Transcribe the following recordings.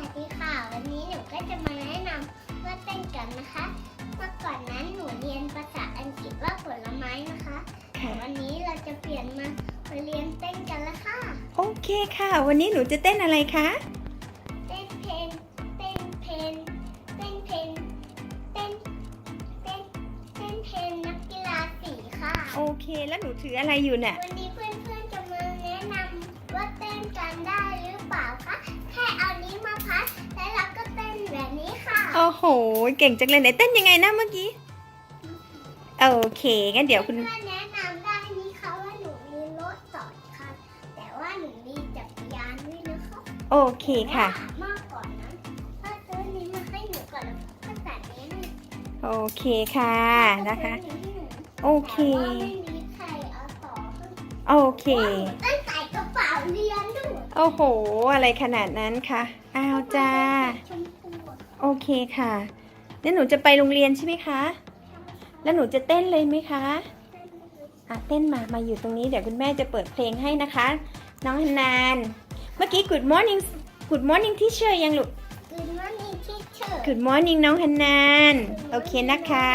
วัสดีค่ะ วันนี้หนูก็จะมาแนะนำว่าเต้นกันนะคะ เมื่อก่อนนั้นหนูเรียนภาษาอังกฤษว่าผลไม้นะคะแต่วันนี้เราจะเปลี่ยนมามาเรียนเต้นกันแล้วค่ะ โอเคค่ะ วันนี้หนูจะเต้นอะไรคะ เต้นเพลงเต้นเพลงเต้นเพลงเต้นเต้นเต้นเพลงนักกีฬาสีค่ะ โอเค แล้วหนูถืออะไรอยู่น่ะวัน โอ้โห เก่งจังเลยไหนเต้นยังไงนะเมื่อกี้ โอเคงั้นเดี๋ยวคุณเพื่อนแนะนำได้นี่ค่ะว่าหนูมีรถสองคันแต่ว่าหนูมีจักรยานด้วยนะคะโอเคค่ะแต่ว่ามากก่อนนั้นถ้าซื้อนี้มาให้หนูก่อนแล้วก็ตัดนี้ให้โอเคค่ะนะคะซื้อนี้ให้หนูโอเค แต่ว่าไม่มีใครเอาต่อให้โอเคว้าวหนูต้องใส่กระเป๋าเรียนด้วยโอ้โห อะไรขนาดนั้นคะอ้าวจ้าชมพูอะ โอเคค่ะแล้วหนูจะไปโรงเรียนใช่ไหมคะ แล้วหนูจะเต้นเลยไหมคะอะเต้นมา มาอยู่ตรงนี้เดี๋ยวคุณแม่จะเปิดเพลงให้นะคะ น้องฮันนาน เมื่อกี้ good morning good morning teacher ยังลูกคือว่ามีที่เชิญ good morning น้องฮันนาน โอเคนะคะ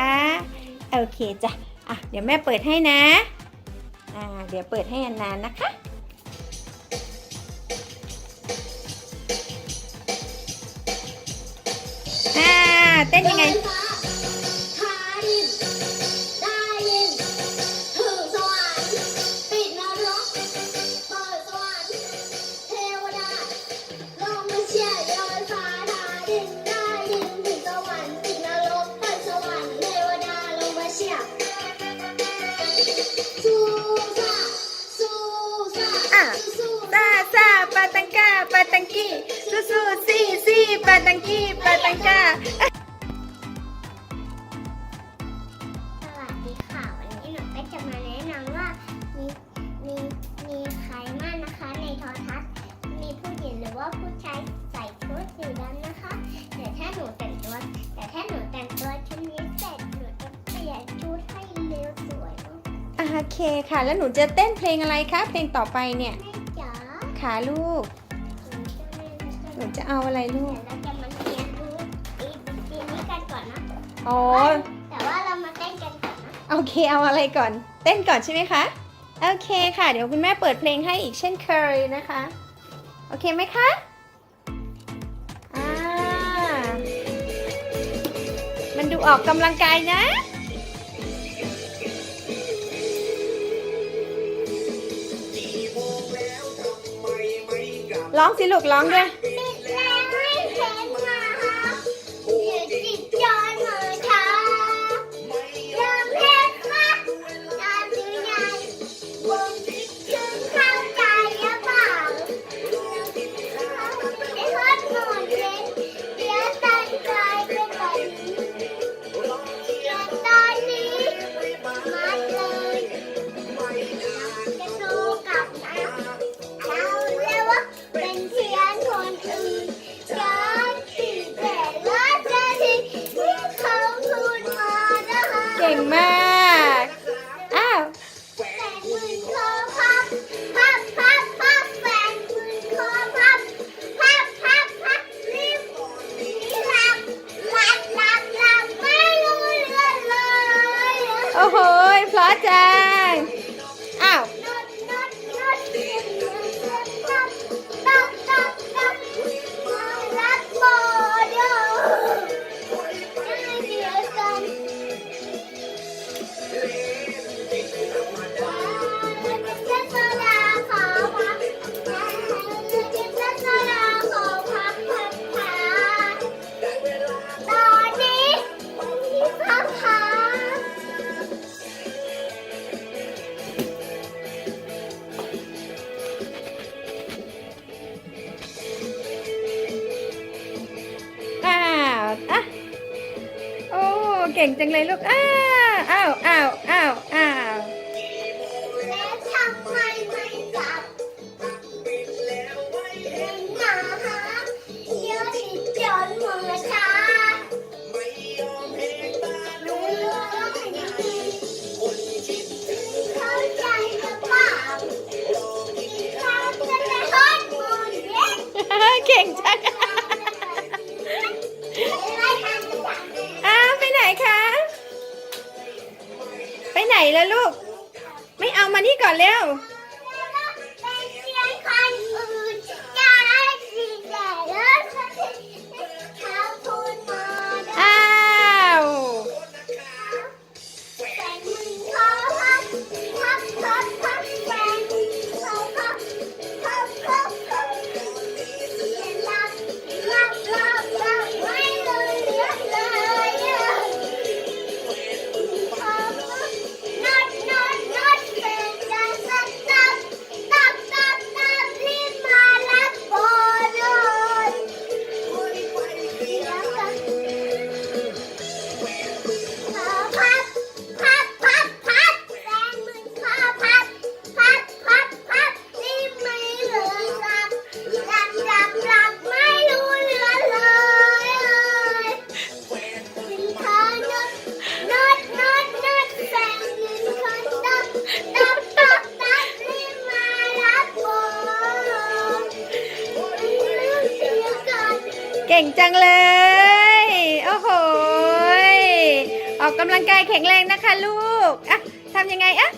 โอเคจ้ะ อะ เดี๋ยวแม่เปิดให้นะ อ่า เดี๋ยวเปิดให้ฮันนานนะคะ เต้นยังไงหาดินได้ยินถึงสวรรค์ปิดนรกเปิดสวรรค์เทวดาลงมาเชียร์ยอยฟ้าหาดินไส่ชุดสีดำนะคะแต่ถ้าหนูแต่งตัวแต่ถ้าหนูแต่งตัวชุดนี้เสร็จหนูจะเปลี่ยนชุดให้เร็วสวยเนอะโอเคค่ะ แล้วหนูจะเต้นเพลงอะไรคะ เพลงต่อไปเนี่ย แม่จ๋าขาลูก หนูจะเล่นหนูจะเอาอะไรลูเดี๋ยกวเราจะมาเรียนรู้อีบีนี้กันก่อนนะ อ๋อ แต่ว่าเรามาเต้นกันก่อนนะโอเค เอาอะไรก่อน เต้นก่อนใช่ไหมคะ โอเคค่ะ เดี๋ยวคุณแม่เปิดเพลงให้อีกเช่นเคยนะคะ โอเคไหมคะ ดูออกกำลังกายนะ ร้องสิลูกร้องด้วย ก่งมาก เก่งจังเลยลูก อ้าว อ้าว อ้าว ไม่เอามานี่ก่อนเร็ว เก่งจังเลย โอ้โห ออกกำลังกายแข็งแรงนะคะลูก อะทำยังไงอะ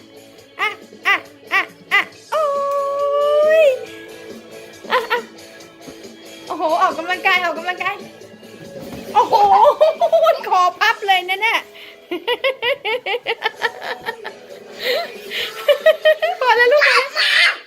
อะอะอะอะโอ้ยอะอะโอ้โห ออกกำลังกายออกกำลังกาย โอ้โหคอพับเลยนะเนี่ยพอแล้วลูกพอแล้ว